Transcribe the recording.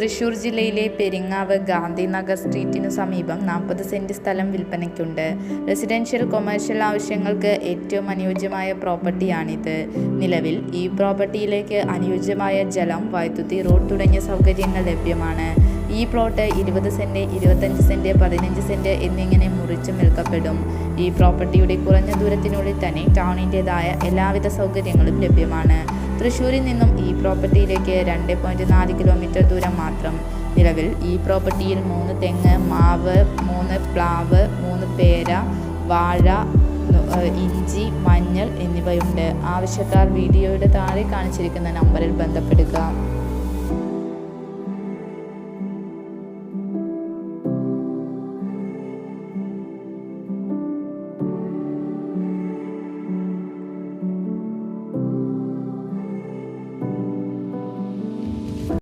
തൃശൂർ ജില്ലയിലെ പെരിങ്ങാവ് ഗാന്ധിനഗർ സ്ട്രീറ്റിനു സമീപം നാൽപ്പത് സെന്റ് സ്ഥലം വിൽപ്പനയ്ക്കുണ്ട്. റെസിഡൻഷ്യൽ കൊമേഴ്ഷ്യൽ ആവശ്യങ്ങൾക്ക് ഏറ്റവും അനുയോജ്യമായ പ്രോപ്പർട്ടിയാണിത്. നിലവിൽ ഈ പ്രോപ്പർട്ടിയിലേക്ക് അനുയോജ്യമായ ജലം വൈദ്യുതി റോഡ് തുടങ്ങിയ സൗകര്യങ്ങൾ ലഭ്യമാണ്. ഈ പ്ലോട്ട് ഇരുപത് സെന്റ് ഇരുപത്തഞ്ച് സെന്റ് പതിനഞ്ച് സെന്റ് എന്നിങ്ങനെ മുറിച്ചും വിൽക്കപ്പെടും ഈ പ്രോപ്പർട്ടിയുടെ കുറഞ്ഞ ദൂരത്തിനുള്ളിൽ തന്നെ ടൗണിന്റെതായ എല്ലാവിധ സൗകര്യങ്ങളും ലഭ്യമാണ്. തൃശ്ശൂരിൽ നിന്നും ഈ പ്രോപ്പർട്ടിയിലേക്ക് രണ്ട് പോയിന്റ് നാല് കിലോമീറ്റർ ദൂരം മാത്രം. നിലവിൽ ഈ പ്രോപ്പർട്ടിയിൽ മൂന്ന് തെങ്ങ് മാവ് മൂന്ന് പ്ലാവ് മൂന്ന് പേര വാഴ ഇഞ്ചി മഞ്ഞൾ എന്നിവയുണ്ട്. ആവശ്യക്കാർ വീഡിയോയുടെ താഴെ കാണിച്ചിരിക്കുന്ന നമ്പറിൽ ബന്ധപ്പെടുക.